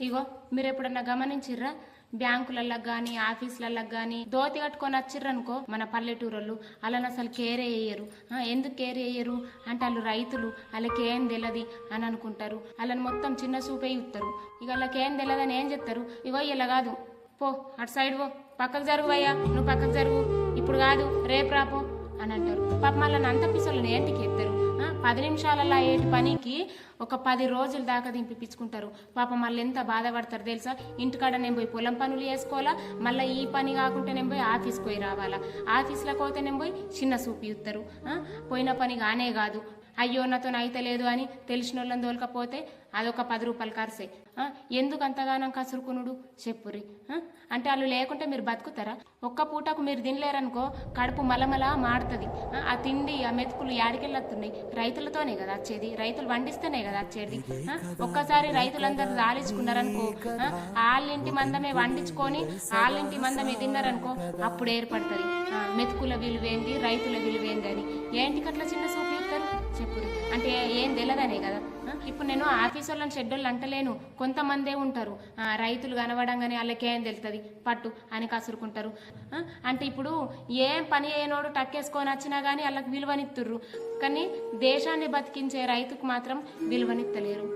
ఇగో మీరు ఎప్పుడన్నా గమనించిర్రా? బ్యాంకులలో కానీ ఆఫీసులలో కానీ దోతి కట్టుకొని వచ్చిర్రనుకో మన పల్లెటూరోళ్ళు వాళ్ళని అసలు కేర్ వేయరు ఎందుకు కేర్ వేయరు అంటే వాళ్ళు రైతులు వాళ్ళకి ఏం తెలియదు అని అనుకుంటారు. వాళ్ళని మొత్తం చిన్న చూపే ఇస్తారు ఇక వాళ్ళకి ఏం తెలియదని ఏం చెప్తారు? ఇగో ఇలా కాదు. పో అటు సైడ్ పో. పక్కకు జరుగు అయ్యా నువ్వు పక్కకు జరుగు. ఇప్పుడు కాదు రేపు రాపో అని అంటారు. పాప మళ్ళీ అంత పిసలు ఏంటికి పది నిమిషాలలో ఏటి పనికి ఒక పది రోజుల దాకా దింపిపించుకుంటారు పాప మళ్ళీ ఎంత బాధపడతారు తెలుసా? ఇంటికాడ నేను పోయి పొలం పనులు చేసుకోవాలా? మళ్ళీ ఈ పని కాకుంటే నేను పోయి ఆఫీస్కి పోయి రావాలా? ఆఫీస్లోకి పోతే నేను పోయి చిన్న చూపిస్తారు పోయిన పని కానే కాదు. అయ్యో నాతో అయితే లేదు అని తెలిసిన వాళ్ళని దోలకపోతే అదొక పది రూపాయలు ఖర్చే. ఎందుకు అంతగానం కసురుకునుడు? చెప్పురి అంటే వాళ్ళు లేకుంటే మీరు బతుకుతారా? ఒక్క పూటకు మీరు తినలేరనుకో కడుపు మలమల మాడుతుంది ఆ తిండి ఆ మెతుకులు యాడికెళ్ళొస్తున్నాయి రైతులతోనే కదా వచ్చేది. రైతులు వండిస్తేనే కదా వచ్చేది. ఒక్కసారి రైతులందరూ రాలించుకున్నారనుకో ఆ? వాళ్ళింటి మందమే వండించుకొని వాళ్ళింటి మందమే తిన్నారనుకో అప్పుడు ఏర్పడుతుంది. మెతుకుల విలువేంది రైతుల విలువేంది అని. ఏంటికట్లా చిన్న సూపు నేను తెలియదనే కదా. ఇప్పుడు నేను ఆఫీస్ వాళ్ళని షెడ్యూల్ అంటలేను. కొంతమందే ఉంటారు. రైతులు కనబడంగానే వాళ్ళకి ఏం తెలుస్తుంది? పట్టు అని కసురుకుంటారు. అంటే ఇప్పుడు ఏం పని అయినోడు టక్కేసుకొని వచ్చినా కానీ వాళ్ళకి విలువనిత్తుర్రు. కానీ దేశాన్ని బతికించే రైతుకు మాత్రం విలువనిత్తలేరు.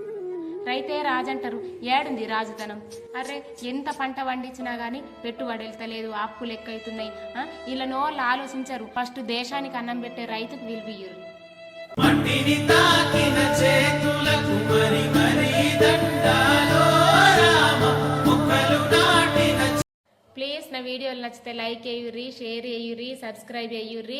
రైతే రాజు అంటారు ఏడుంది రాజుతనం. అరే ఎంత పంట పండించినా కానీ పెట్టుబడి వెళ్తలేదు. అప్పులు ఎక్కువైతున్నాయి ఆ, ఇలా నోళ్ళు ఆలోచించరు. ఫస్ట్ దేశానికి అన్నం పెట్టే రైతుకు విలువియ్యరు. మట్టిని తాకిన చేతులకు మరి మరి దండాలో రామ మొక్కలు నాటిన ప్లీజ్ నా వీడియోలు నచ్చితే లైక్ చేయుర్రి షేర్ చేయుర్రి సబ్స్క్రైబ్ చేయుర్రి.